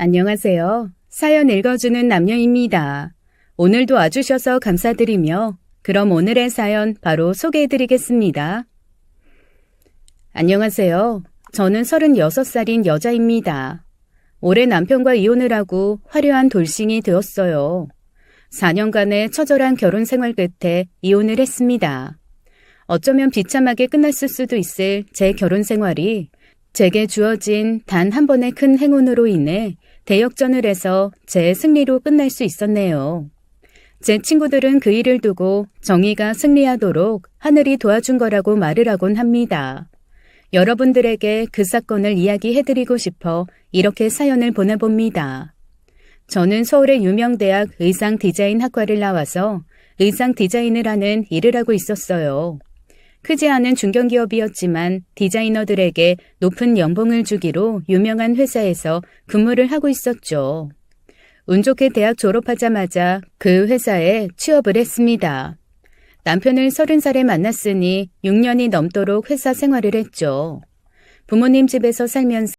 안녕하세요. 사연 읽어주는 남녀입니다. 오늘도 와주셔서 감사드리며 그럼 오늘의 사연 바로 소개해드리겠습니다. 안녕하세요. 저는 36살인 여자입니다. 올해 남편과 이혼을 하고 화려한 돌싱이 되었어요. 4년간의 처절한 결혼 생활 끝에 이혼을 했습니다. 어쩌면 비참하게 끝났을 수도 있을 제 결혼 생활이 제게 주어진 단 한 번의 큰 행운으로 인해 대역전을 해서 제 승리로 끝날 수 있었네요. 제 친구들은 그 일을 두고 정의가 승리하도록 하늘이 도와준 거라고 말을 하곤 합니다. 여러분들에게 그 사건을 이야기해드리고 싶어 이렇게 사연을 보내봅니다. 저는 서울의 유명 대학 의상 디자인 학과를 나와서 의상 디자인을 하는 일을 하고 있었어요. 크지 않은 중견기업이었지만 디자이너들에게 높은 연봉을 주기로 유명한 회사에서 근무를 하고 있었죠. 운 좋게 대학 졸업하자마자 그 회사에 취업을 했습니다. 남편을 30살에 만났으니 6년이 넘도록 회사 생활을 했죠. 부모님 집에서 살면서